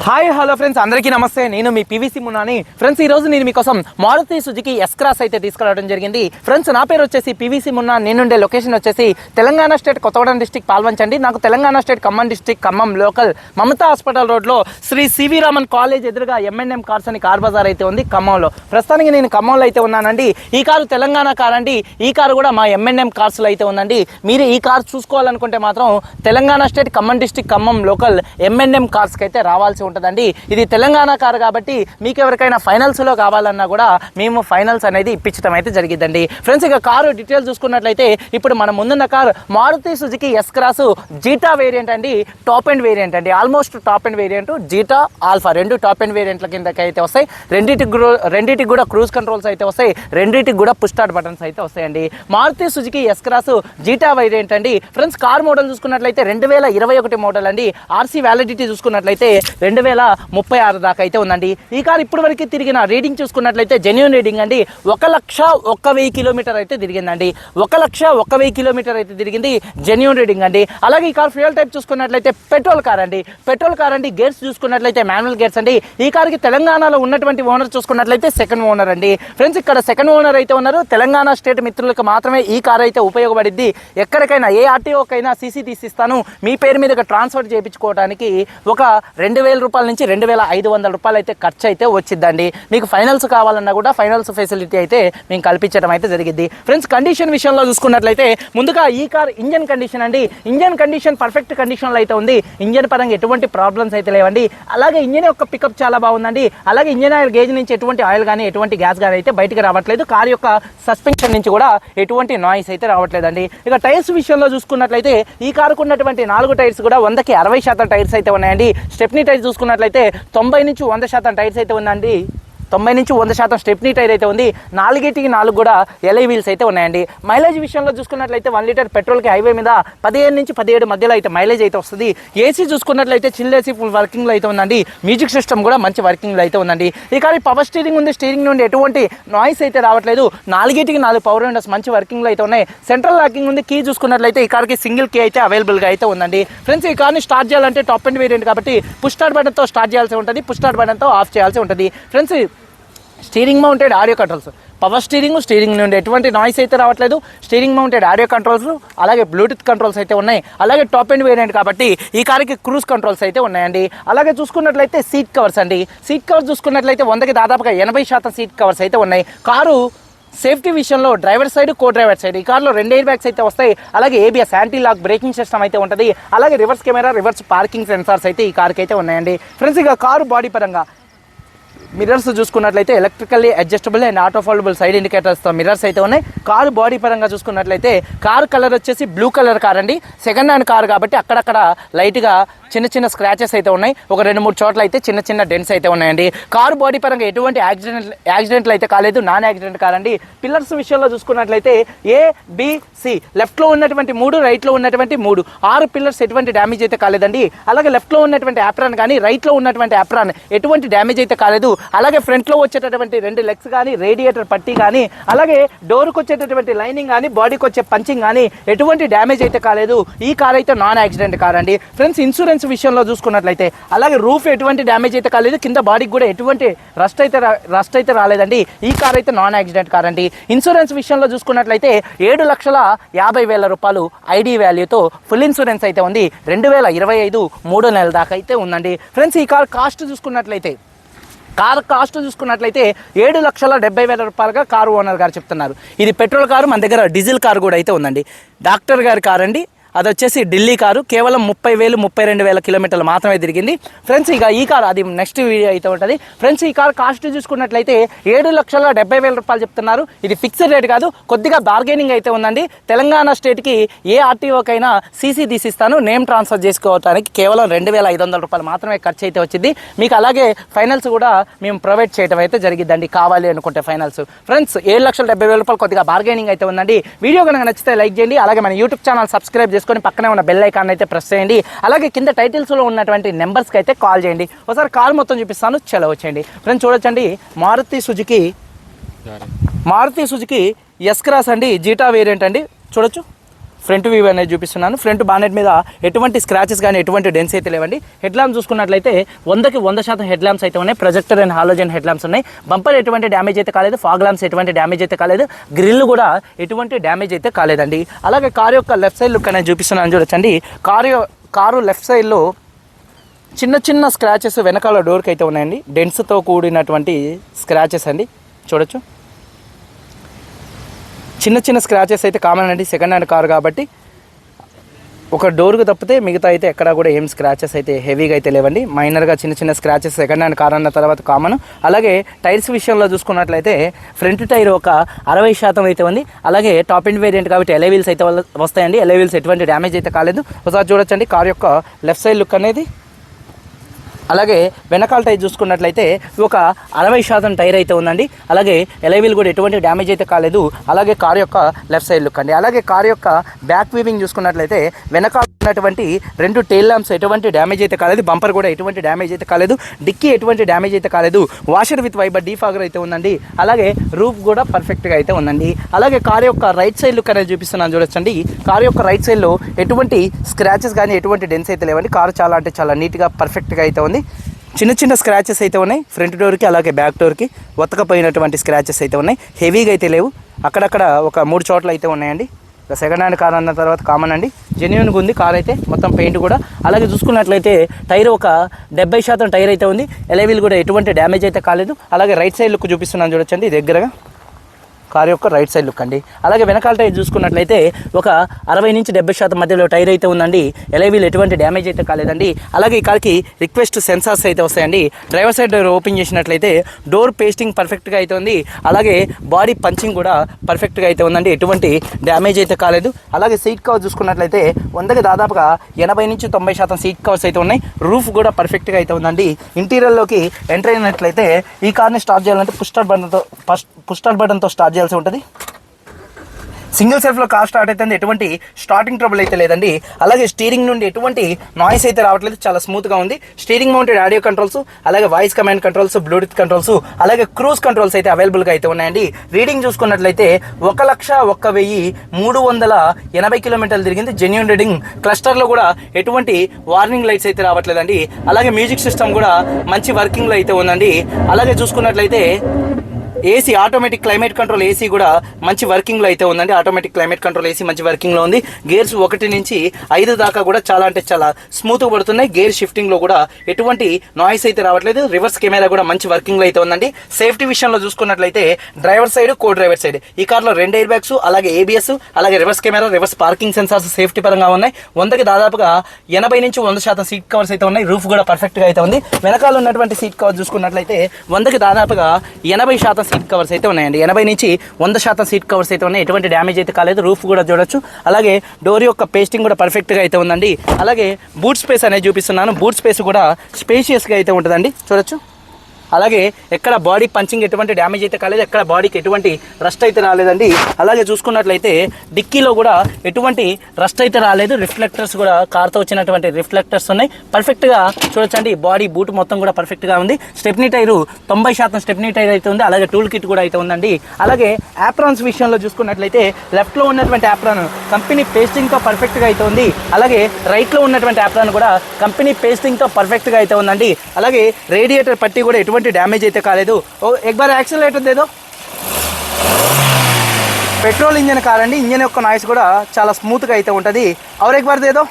Hi hello friends అందరికీ నమస్తే. నేను మీ పివిసి మున్నాని. ఫ్రెండ్స్ ఈ రోజు నేను మీకోసం మారుతి సుజుకి ఎస్ క్రాస్ అయితే తీసుకురావడం జరిగింది. ఫ్రెండ్స్ నా పేరు వచ్చేసి పివిసి మున్నా. నేనుండే లొకేషన్ వచ్చేసి తెలంగాణ స్టేట్ కొత్తగూడెం డిస్టిక్ పాల్వంచండి నాకు Telangana state Khammam district Khammam local Mamata hospital రోడ్లో శ్రీ సివి రామన్ కాలేజ్ ఎదురుగా ఎంఎన్ఎం కార్స్ అని కార్ బజార్ అయితే ఉంది ఖమ్మంలో. ప్రస్తుతానికి నేను ఖమ్మంలో అయితే ఉన్నానండి. ఈ కారు తెలంగాణ కార్ అండి. ఈ కారు కూడా మా ఎంఎన్ఎం కార్స్లో అయితే ఉందండి. మీరు ఈ కార్ చూసుకోవాలనుకుంటే మాత్రం Telangana state Khammam district Khammam local MNM కార్స్కి అయితే రావాల్సి ఉంటుందండి. ఇది తెలంగాణ కారు కాబట్టి మీకు ఎవరికైనా ఫైనల్స్లో కావాలన్నా కూడా మేము ఫైనల్స్ అనేది ఇప్పించడం అయితే జరిగిందండి ఫ్రెండ్స్ ఇక కారు డీటెయిల్స్ చూసుకున్నట్లయితే ఇప్పుడు మన ముందున్న car Maruti Suzuki S cross Zeta variant అండి. టాప్ అండ్ వేరియంట్ అండి. Almost top end variant Zeta Alpha రెండు టాప్ అండ్ వేరియంట్ల కిందకి అయితే వస్తాయి. రెండింటికి రెండింటికి కూడా క్రూజ్ కంట్రోల్స్ అయితే వస్తాయి. రెండింటికి కూడా పుష్టార్ట్ బటన్స్ అయితే వస్తాయండి. Maruti Suzuki S cross Zeta variant అండి. ఫ్రెండ్స్ కార్ మోడల్ చూసుకున్నట్లయితే రెండు వేల ఇరవై ఒకటి మోడల్ అండి. ఆర్సీ వ్యాలిడిటీ చూసుకున్నట్లయితే రెండు వేల ముప్పై ఆరు దాకా అయితే ఉందండి. ఈ కార్ ఇప్పుడు వరకు తిరిగిన రీడింగ్ చూసుకున్నట్లయితే జెన్యున్ రీడింగ్ అండి. ఒక లక్ష ఒక్క వెయ్యి కిలోమీటర్ అయితే తిరిగిందండి. ఒక లక్ష ఒక్క వెయ్యి కిలోమీటర్ అయితే తిరిగింది జెన్యున్ రీడింగ్ అండి. అలాగే ఈ కార్ ఫ్యూయల్ టైప్ చూసుకున్నట్లయితే పెట్రోల్ కార్ అండి. పెట్రోల్ కార్ అండి గేర్స్ చూసుకున్నట్లయితే మాన్యువల్ గేర్స్ అండి. ఈ కార్కి తెలంగాణలో ఉన్నటువంటి ఓనర్ చూసుకున్నట్లయితే సెకండ్ ఓనర్ అండి. ఫ్రెండ్స్ ఇక్కడ సెకండ్ ఓనర్ అయితే ఉన్నారు. తెలంగాణ స్టేట్ మిత్రులకు మాత్రమే ఈ కార్ అయితే ఉపయోగపడిద్ది. ఎక్కడికైనా ఏ ఆర్టీఓకైనా సీసీ తీసిస్తాను మీ పేరు మీద ట్రాన్స్ఫర్ చేయించుకోవడానికి ఒక రెండు వేల రూపాయల నుంచి రెండు వేల ఐదు వందల రూపాయలు అయితే ఖర్చు అయితే వచ్చిద్దండి మీకు ఫైనల్స్ కావాలన్నా కూడా ఫైనల్స్ ఫెసిలిటీ అయితే మేము కల్పించడం అయితే జరిగింది. ఫ్రెండ్స్ కండిషన్ విషయంలో చూసుకున్నట్లయితే ముందుగా ఈ కార్ ఇంజన్ కండిషన్ అండి. ఇంజన్ కండిషన్ పర్ఫెక్ట్ కండిషన్లో అయితే ఉంది. ఇంజన్ పరంగా ఎటువంటి ప్రాబ్లమ్స్ అయితే లేవండి. అలాగే ఇంజన్ యొక్క పికప్ చాలా బాగుందండి. అలాగే ఇంజన్ ఆయిల్ గేజ్ నుంచి ఎటువంటి ఆయిల్ కానీ ఎటువంటి గ్యాస్ కానీ అయితే బయటకు రావట్లేదు. కార్ యొక్క సస్పెన్షన్ నుంచి కూడా ఎటువంటి నాయిస్ అయితే రావట్లేదండి. ఇక టైర్స్ విషయంలో చూసుకున్నట్లయితే ఈ కారుకు ఉన్నటువంటి నాలుగు టైర్స్ కూడా వందకి అరవై శాతం టైర్స్ అయితే ఉన్నాయండి. స్టెప్నీ టైర్స్ చూసుకున్నట్లయితే తొంభై నుంచి వంద శాతం టైర్స్ అయితే ఉందండి. తొంభై నుంచి వంద శాతం స్టెప్నీ టైర్ అయితే ఉంది. నాలుగేటికి నాలుగు కూడా ఎల్ఐ వీల్స్ అయితే ఉన్నాయండి. మైలేజ్ విషయంలో చూసుకున్నట్లయితే వన్ లీటర్ పెట్రోల్కి హైవే మీద పదిహేను నుంచి పదిహేడు మధ్యలో అయితే మైలేజ్ అయితే వస్తుంది. ఏసీ చూసుకున్నట్లయితే చిల్ ఏసీ ఫుల్ వర్కింగ్లో అయితే ఉందండి. మ్యూజిక్ సిస్టమ్ కూడా మంచి వర్కింగ్లో అయితే ఉందండి. ఇక పవర్ స్టీరింగ్ ఉంది. స్టీరింగ్ నుండి ఎటువంటి నాయిస్ అయితే రావట్లేదు. నాలుగేటికి నాలుగు పవర్ విండోస్ మంచి వర్కింగ్లో అయితే ఉన్నాయి. సెంట్రల్ లాకింగ్ ఉంది. కీ చూసుకున్నట్లయితే ఈ కార్కి సింగిల్ కీ అయితే అవైలబుల్గా అయితే ఉందండి. ఫ్రెండ్స్ ఈ కార్ని స్టార్ట్ చేయాలంటే టాప్ అండ్ వేరియంట్ కాబట్టి పుష్ స్టార్ట్ బటన్తో స్టార్ట్ చేయాల్సి ఉంటుంది. పుష్ స్టార్ట్ బటన్తో ఆఫ్ చేయాల్సి ఉంటుంది. Friends steering mounted audio controls. Power steering steering నుండి ఎటువంటి నాయిస్ అయితే రావట్లేదు. స్టీరింగ్ మౌంటెడ్ ఆడియో కంట్రోల్స్ అలాగే బ్లూటూత్ కంట్రోల్స్ అయితే ఉన్నాయి. అలాగే టాప్ అండ్ వేరియంట్ కాబట్టి ఈ కార్కి క్రూజ్ కంట్రోల్స్ అయితే ఉన్నాయండి. అలాగే చూసుకున్నట్లయితే సీట్ కవర్స్ అండి. సీట్ కవర్స్ చూసుకున్నట్లయితే వందకి దాదాపుగా ఎనభై శాతం సీట్ కవర్స్ అయితే ఉన్నాయి. కారు సేఫ్టీ విషయంలో driver side co driver side ఈ కార్లో రెండు ఎయిర్ బ్యాగ్స్ అయితే వస్తాయి. అలాగే ABS anti lock braking system అయితే ఉంటుంది. అలాగే reverse camera reverse parking sensors అయితే ఈ కార్కి అయితే ఉన్నాయండి. ఫ్రెండ్స్ ఇక కారు బాడీ పరంగా మిర్రర్స్ చూసుకున్నట్లయితే electrically adjustable and auto foldable side ఇండికేటర్స్తో mirrors అయితే ఉన్నాయి. కారు బాడీ పరంగా చూసుకున్నట్లయితే కారు కలర్ వచ్చేసి బ్లూ కలర్ కార్ అండి. సెకండ్ హ్యాండ్ కారు కాబట్టి అక్కడక్కడ లైట్గా చిన్న చిన్న స్క్రాచెస్ అయితే ఉన్నాయి. ఒక రెండు మూడు చోట్ల అయితే చిన్న చిన్న డెన్స్ అయితే ఉన్నాయండి. కారు బాడీ పరంగా ఎటువంటి యాక్సిడెంట్ యాక్సిడెంట్లు అయితే కాలేదు. నాన్ యాక్సిడెంట్ కార్ అండి. పిల్లర్స్ విషయంలో చూసుకున్నట్లయితే ఏ బిసి లెఫ్ట్లో ఉన్నటువంటి మూడు రైట్లో ఉన్నటువంటి మూడు. ఆరు పిల్లర్స్ ఎటువంటి డ్యామేజ్ అయితే కాలేదండి. అలాగే లెఫ్ట్లో ఉన్నటువంటి యాప్రాన్ కానీ రైట్లో ఉన్నటువంటి యాప్రాన్ ఎటువంటి డ్యామేజ్ అయితే కాలేదు. అలాగే ఫ్రంట్లో వచ్చేటటువంటి రెండు లెగ్స్ కానీ రేడియేటర్ పట్టీ కానీ అలాగే డోర్కి వచ్చేటటువంటి లైనింగ్ కానీ బాడీకి వచ్చే పంచింగ్ కానీ ఎటువంటి డ్యామేజ్ అయితే కాలేదు. ఈ కార్ అయితే నాన్ యాక్సిడెంట్ కార్ అండి. ఫ్రెండ్స్ ఇన్సూరెన్స్ విషయంలో చూసుకున్నట్లయితే అలాగే రూఫ్ ఎటువంటి డ్యామేజ్ అయితే కాలేదు. కింద బాడీకి కూడా ఎటువంటి రస్ట్ అయితే రస్ట్ అయితే రాలేదండి. ఈ కార్ అయితే నాన్ యాక్సిడెంట్ కార్ అండి. ఇన్సూరెన్స్ విషయంలో చూసుకున్నట్లయితే ఏడు లక్షల యాభై వేల రూపాయలు ఐడి వాల్యూతో ఫుల్ ఇన్సూరెన్స్ అయితే ఉంది. రెండు వేల ఇరవై ఐదు మూడో నెలల దాకా అయితే ఉందండి. ఫ్రెండ్స్ ఈ కార్ కాస్ట్ చూసుకున్నట్లయితే కారు కాస్ట్ చూసుకున్నట్లయితే ఏడు లక్షల డెబ్బై వేల రూపాయలుగా కారు ఓనర్ గారు చెప్తున్నారు. ఇది పెట్రోల్ కారు మన దగ్గర డీజిల్ కారు కూడా అయితే ఉందండి. డాక్టర్ గారి కారు అండి అది వచ్చేసి ఢిల్లీ కారు. కేవలం ముప్పై వేలు ముప్పై రెండు వేల కిలోమీటర్లు మాత్రమే తిరిగింది. ఫ్రెండ్స్ ఇక ఈ కార్ అది నెక్స్ట్ వీడియో అయితే ఉంటుంది. ఫ్రెండ్స్ ఈ కార్ కాస్ట్ చూసుకున్నట్లయితే ఏడు లక్షల డెబ్బై వేల రూపాయలు చెప్తున్నారు. ఇది ఫిక్స్డ్ రేట్ కాదు కొద్దిగా బార్గెనింగ్ అయితే ఉందండి. తెలంగాణ స్టేట్కి ఏ ఆర్టీఓకైనా సీసీ తీసిస్తాను నేమ్ ట్రాన్స్ఫర్ చేసుకోవడానికి కేవలం రెండు వేల ఐదు వందల రూపాయలు మాత్రమే ఖర్చు అయితే వచ్చింది. మీకు అలాగే ఫైనల్స్ కూడా మేము ప్రొవైడ్ చేయడం అయితే జరిగిద్దండి కావాలి అనుకుంటే ఫైనల్స్ ఫ్రెండ్స్ ఏడు లక్షల డెబ్బై వేల రూపాయలు కొద్దిగా బార్గెనింగ్ అయితే ఉందండి. వీడియో కనుక నచ్చితే లైక్ చేయండి అలాగే మన యూట్యూబ్ ఛానల్ సబ్స్క్రైబ్ చేసుకొని పక్కనే ఉన్న బెల్ ఐకాన్ అయితే ప్రెస్ చేయండి. అలాగే కింద టైటిల్స్లో ఉన్నటువంటి నెంబర్స్కి అయితే కాల్ చేయండి. ఒకసారి కాల్ మొత్తం చూపిస్తాను. చలో వచ్చేయండి. ఫ్రెండ్స్ చూడొచ్చండి. Maruti Suzuki Maruti Suzuki S cross అండి. జీటా వేరియంట్ అండి. చూడొచ్చు. ఫ్రంట్ వ్యూ అనేది చూపిస్తున్నాను. ఫ్రంట్ బానెట్ మీద ఎటువంటి స్క్రాచెస్ కానీ ఎటువంటి డెన్స్ అయితే లేవండి. హెడ్ ల్యాంప్ చూసుకున్నట్లయితే వందకి వంద శాతం హెడ్ ల్యాంప్స్ అయితే ఉన్నాయి. Projector and halogen head lamps ఉన్నాయి. బంపర్ ఎటువంటి డ్యామేజ్ అయితే కాలేదు. ఫాగ్ ల్యాంప్స్ ఎటువంటి డ్యామేజ్ అయితే కాలేదు. గ్రిల్ కూడా ఎటువంటి డ్యామేజ్ అయితే కాలేదండి. అలాగే కారు యొక్క లెఫ్ట్ సైడ్ లుక్ అనేది చూపిస్తున్నాను చూడొచ్చండి. కారు కారు లెఫ్ట్ సైడ్లో చిన్న చిన్న స్క్రాచెస్ వెనకాల డోర్కి అయితే ఉన్నాయండి. డెన్స్తో కూడినటువంటి స్క్రాచెస్ అండి. చూడొచ్చు. చిన్న చిన్న స్క్రాచెస్ అయితే కామన్ అండి. సెకండ్ హ్యాండ్ కార్ కాబట్టి ఒక డోర్కు తప్పితే మిగతా అయితే ఎక్కడ కూడా ఏం స్క్రాచెస్ అయితే హెవీగా అయితే లేవండి. మైనర్గా చిన్న చిన్న స్క్రాచెస్ సెకండ్ హ్యాండ్ కార్ అన్న తర్వాత కామన్ అలాగే టైర్స్ విషయంలో చూసుకున్నట్లయితే ఫ్రంట్ టైర్ ఒక అరవై శాతం అయితే ఉంది. అలాగే టాప్ ఎండ్ వేరియంట్ కాబట్టి ఎలై వీల్స్ అయితే వస్తాయండి. ఎలై వీల్స్ ఎటువంటి డ్యామేజ్ అయితే కాలేదు. ఒకసారి చూడొచ్చండి. కార్ యొక్క లెఫ్ట్ సైడ్ లుక్ అనేది అలాగే వెనకాల టైర్ చూసుకున్నట్లయితే ఒక అరవై శాతం టైర్ అయితే ఉందండి. అలాగే ఎలైవీల్ కూడా ఎటువంటి డ్యామేజ్ అయితే కాలేదు. అలాగే కార్ యొక్క లెఫ్ట్ సైడ్ లుక్ అండి. అలాగే కార్ యొక్క బ్యాక్ వీవింగ్ చూసుకున్నట్లయితే వెనకాల ఉన్నటువంటి రెండు టైల్ ల్యాంప్స్ ఎటువంటి డ్యామేజ్ అయితే కాలేదు బంపర్ కూడా ఎటువంటి డ్యామేజ్ అయితే కాలేదు డిక్కీ ఎటువంటి డ్యామేజ్ అయితే కాలేదు వాషర్ విత్ వైబర్ డీఫాగర్ అయితే ఉందండి. అలాగే రూఫ్ కూడా పర్ఫెక్ట్గా అయితే ఉందండి. అలాగే కార్ యొక్క రైట్ సైడ్ లుక్ అనేది చూపిస్తున్నాను చూడొచ్చండి. కార్ యొక్క రైట్ సైడ్లో ఎటువంటి స్క్రాచెస్ కానీ ఎటువంటి డెన్స్ అయితే లేవండి. కారు చాలా అంటే చాలా నీట్గా పర్ఫెక్ట్గా అయితే ఉంది. చిన్న చిన్న స్క్రాచెస్ అయితే ఉన్నాయి. ఫ్రంట్ డోర్కి అలాగే బ్యాక్ డోర్కి ఉతకపోయినటువంటి స్క్రాచెస్ అయితే ఉన్నాయి. హెవీగా అయితే లేవు. అక్కడక్కడ ఒక మూడు చోట్ల అయితే ఉన్నాయండి. ఇక సెకండ్ హ్యాండ్ కార్ అన్న తర్వాత కామన్ అండి. జెన్యున్గా ఉంది కార్ అయితే మొత్తం పెయింట్ కూడా. అలాగే చూసుకున్నట్లయితే టైర్ ఒక డెబ్బై శాతం టైర్ అయితే ఉంది. ఎలవీలు కూడా ఎటువంటి డ్యామేజ్ అయితే కాలేదు. అలాగే రైట్ సైడ్ లుక్ చూపిస్తున్నాను చూడొచ్చండి దగ్గరగా. కార్ యొక్క రైట్ సైడ్ లుక్ అండి. అలాగే వెనకాల టైర్ చూసుకున్నట్లయితే ఒక అరవై నుంచి డెబ్బై శాతం మధ్యలో టైర్ అయితే ఉందండి. ఎలైవీలు ఎటువంటి డ్యామేజ్ అయితే కాలేదండి. అలాగే ఈ కార్కి రిక్వెస్ట్ సెన్సార్స్ అయితే వస్తాయండి. డ్రైవర్ సైడ్ డోర్ ఓపెన్ చేసినట్లయితే డోర్ పేస్టింగ్ పర్ఫెక్ట్గా అయితే ఉంది. అలాగే బాడీ పంచింగ్ కూడా పర్ఫెక్ట్గా అయితే ఉందండి. ఎటువంటి డ్యామేజ్ అయితే కాలేదు. అలాగే సీట్ కవర్ చూసుకున్నట్లయితే వందకి దాదాపుగా ఎనభై నుంచి తొంభై శాతం సీట్ కవర్స్ అయితే ఉన్నాయి. రూఫ్ కూడా పర్ఫెక్ట్గా అయితే ఉందండి. ఇంటీరియర్లోకి ఎంటర్ అయినట్లయితే ఈ కార్ని స్టార్ట్ చేయాలంటే పుస్టర్ బటన్తో ఫస్ట్ పుస్టర్ బటన్తో స్టార్ట్ చేయాల్సి ఉంటుంది? సింగిల్ సెల్ఫ్లో కార్ స్టార్ట్ అయితే ఎటువంటి స్టార్టింగ్ ట్రబుల్ అయితే లేదండి. అలాగే స్టీరింగ్ నుండి ఎటువంటి నాయిస్ అయితే రావట్లేదు. చాలా స్మూత్గా ఉంది. స్టీరింగ్ మౌంటెడ్ ఆడియో కంట్రోల్స్ అలాగే voice command controls Bluetooth controls అలాగే క్రూజ్ కంట్రోల్స్ అయితే అవైలబుల్గా అయితే ఉన్నాయండి. రీడింగ్ చూసుకున్నట్లయితే ఒక లక్ష ఒక్క వెయ్యి మూడు వందల ఎనభై కిలోమీటర్లు తిరిగింది. జెన్యున్ రీడింగ్ క్లస్టర్లో కూడా ఎటువంటి వార్నింగ్ లైట్స్ అయితే రావట్లేదండి. అలాగే మ్యూజిక్ సిస్టమ్ కూడా మంచి వర్కింగ్లో అయితే ఉందండి. అలాగే చూసుకున్నట్లయితే AC automatic climate control AC కూడా మంచి వర్కింగ్లో అయితే ఉందండి. ఆటోమేటిక్ క్లైమేట్ కంట్రోల్ ఏసీ మంచి వర్కింగ్లో ఉంది. గేర్స్ ఒకటి నుంచి ఐదు దాకా కూడా చాలా అంటే చాలా స్మూత్గా పడుతున్నాయి. గేర్ షిఫ్టింగ్లో కూడా ఎటువంటి నాయిస్ అయితే రావట్లేదు. రివర్స్ కెమెరా కూడా మంచి వర్కింగ్లో అయితే ఉందండి. సేఫ్టీ విషయంలో చూసుకున్నట్లయితే driver side co driver side ఈ కార్లో రెండు ఎయిర్ బ్యాగ్స్ అలాగే ఏబిఎస్ అలాగే reverse camera reverse parking sensors safety పరంగా ఉన్నాయి. వందకి దాదాపుగా ఎనభై నుంచి వంద శాతం సీట్ కవర్స్ అయితే ఉన్నాయి. రూఫ్ కూడా పర్ఫెక్ట్గా అయితే ఉంది. వెనకాల ఉన్నటువంటి సీట్ కవర్ చూసుకున్నట్లయితే వందకి దాదాపుగా ఎనభై శాతం సీట్ కవర్స్ అయితే ఉన్నాయండి. ఎనభై నుంచి వంద శాతం సీట్ కవర్స్ అయితే ఉన్నాయి. ఎటువంటి డ్యామేజ్ అయితే కాలేదు. రూఫ్ కూడా చూడొచ్చు. అలాగే డోర్ యొక్క పేస్టింగ్ కూడా పర్ఫెక్ట్గా అయితే ఉందండి. అలాగే బూట్ స్పేస్ అనేది చూపిస్తున్నాను. బూట్ స్పేస్ కూడా స్పేషియస్గా అయితే ఉంటుందండి. చూడొచ్చు. అలాగే ఎక్కడ బాడీ పంచింగ్ ఎటువంటి డ్యామేజ్ అయితే కాలేదు ఎక్కడ బాడీకి ఎటువంటి రస్ట్ అయితే రాలేదండి. అలాగే చూసుకున్నట్లయితే డిక్కీలో కూడా ఎటువంటి రస్ట్ అయితే రాలేదు. రిఫ్లెక్టర్స్ కూడా కార్తో వచ్చినటువంటి రిఫ్లెక్టర్స్ ఉన్నాయి. పర్ఫెక్ట్గా చూడొచ్చండి. బాడీ బూట్ మొత్తం కూడా పర్ఫెక్ట్గా ఉంది. స్టెప్నీ టైరు తొంభై శాతం స్టెప్నీ టైర్ అయితే ఉంది. అలాగే టూల్ కిట్ కూడా అయితే ఉందండి. అలాగే యాప్రాన్స్ విషయంలో చూసుకున్నట్లయితే లెఫ్ట్లో ఉన్నటువంటి యాప్రాన్ కంపెనీ పేస్టింగ్తో పర్ఫెక్ట్గా అయితే ఉంది. అలాగే రైట్లో ఉన్నటువంటి యాప్రాన్ కూడా కంపెనీ పేస్టింగ్తో పర్ఫెక్ట్గా అయితే ఉందండి. అలాగే రేడియేటర్ పట్టి కూడా ఎటువంటి డ్యామేజ్ అయితే కాలేదు. ఓ ఎక్బార్ యాక్సిలేటర్ దేదో పెట్రోల్ ఇంజన్ కాదండి ఇంజన్ యొక్క నాయిస్ కూడా చాలా స్మూత్గా అయితే ఉంటుంది. అవర్ ఎక్బార్ దేదో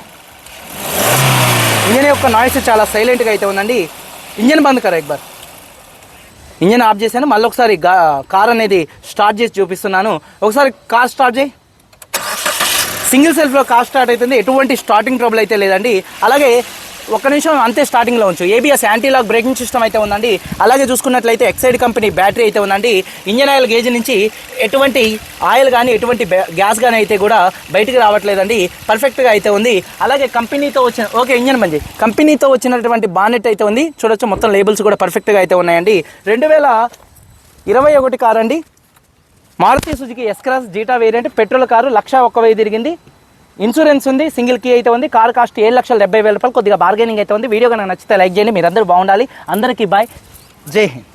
ఇంజన్ యొక్క నాయిస్ చాలా సైలెంట్గా అయితే ఉందండి. ఇంజన్ బంద్ కరా ఎక్బార్ ఇంజన్ ఆఫ్ చేశాను మళ్ళీ ఒకసారి కార్ అనేది స్టార్ట్ చేసి చూపిస్తున్నాను. ఒకసారి కార్ స్టార్ట్ చేయి. సింగిల్ సెల్ఫ్లో కార్ స్టార్ట్ అవుతుంది ఎటువంటి స్టార్టింగ్ ట్రబుల్ అయితే లేదండి. అలాగే ఒక్క నిమిషం అంతే స్టార్టింగ్లో ఉంచు. ABS anti lock braking system అయితే ఉందండి. అలాగే చూసుకున్నట్లయితే ఎక్సైడ్ కంపెనీ బ్యాటరీ అయితే ఉందండి. ఇంజన్ ఆయిల్ గేజ్ నుంచి ఎటువంటి ఆయిల్ కానీ ఎటువంటి గ్యాస్ కానీ అయితే కూడా బయటికి రావట్లేదండి. పర్ఫెక్ట్గా అయితే ఉంది. అలాగే కంపెనీతో వచ్చిన ఓకే ఇంజన్ మంచి కంపెనీతో వచ్చినటువంటి బానెట్ అయితే ఉంది. చూడొచ్చు మొత్తం లేబుల్స్ కూడా పర్ఫెక్ట్గా అయితే ఉన్నాయండి. రెండు వేల ఇరవై ఒకటి కారు అండి. Maruti Suzuki S cross Zeta variant petrol car లక్ష ఒక్క వెయ్యి తిరిగింది. ఇన్సూరెన్స్ ఉంది సింగిల్ కీ అయితే ఉంది కార్ కాస్ట్ ఏడు లక్షల డెబ్బై వేల రూపాయలు కొద్దిగా బార్గెనింగ్ అయితే ఉంది. వీడియో కనుక నచ్చితే లైక్ చేయండి మీరందరూ బాగుండాలి. అందరికీ బాయ్ జై హింద్.